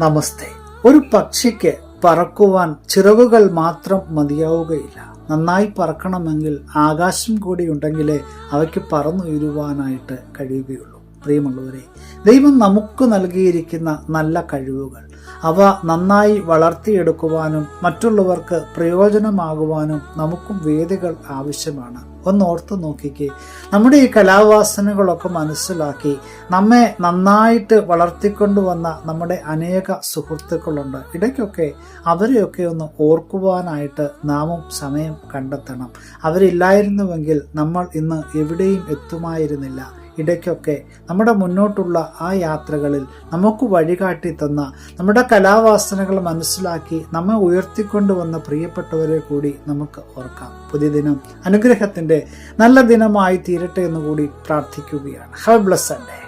നമസ്തേ. ഒരു പക്ഷിക്ക് പറക്കുവാൻ ചിറകുകൾ മാത്രം മതിയാവുകയില്ല. നന്നായി പറക്കണമെങ്കിൽ ആകാശം കൂടി ഉണ്ടെങ്കിലേ അവയ്ക്ക് പറന്നുയരുവാനായിട്ട് കഴിയുകയുള്ളൂ. പ്രിയമുള്ളവരെ ദൈവം നമുക്ക് നൽകിയിരിക്കുന്ന നല്ല കഴിവുകൾ അവ നന്നായി വളർത്തിയെടുക്കുവാനും മറ്റുള്ളവർക്ക് പ്രയോജനമാകുവാനും നമുക്കും വേദികൾ ആവശ്യമാണ്. ഒന്ന് ഓർത്തു നോക്കിക്കേ. നമ്മുടെ ഈ കലാവാസനകളൊക്കെ മനസ്സിലാക്കി നമ്മെ നന്നായിട്ട് വളർത്തിക്കൊണ്ടുവന്ന നമ്മുടെ അനേക സുഹൃത്തുക്കളുണ്ട്. ഇടയ്ക്കൊക്കെ അവരെയൊക്കെ ഒന്ന് ഓർക്കുവാനായിട്ട് നാമും സമയം കണ്ടെത്തണം. അവരില്ലായിരുന്നുവെങ്കിൽ നമ്മൾ ഇന്ന് എവിടെയും എത്തുമായിരുന്നില്ല. ഇടയ്ക്കൊക്കെ നമ്മുടെ മുന്നോട്ടുള്ള ആ യാത്രകളിൽ നമുക്ക് വഴികാട്ടി തന്ന നമ്മുടെ കലാവാസനകൾ മനസ്സിലാക്കി നമ്മെ ഉയർത്തിക്കൊണ്ടുവന്ന പ്രിയപ്പെട്ടവരെ കൂടി നമുക്ക് ഓർക്കാം. പുതിയ ദിനം അനുഗ്രഹത്തിന്റെ നല്ല ദിനമായി തീരട്ടെ എന്ന് കൂടി പ്രാർത്ഥിക്കുകയാണ്. Have bless day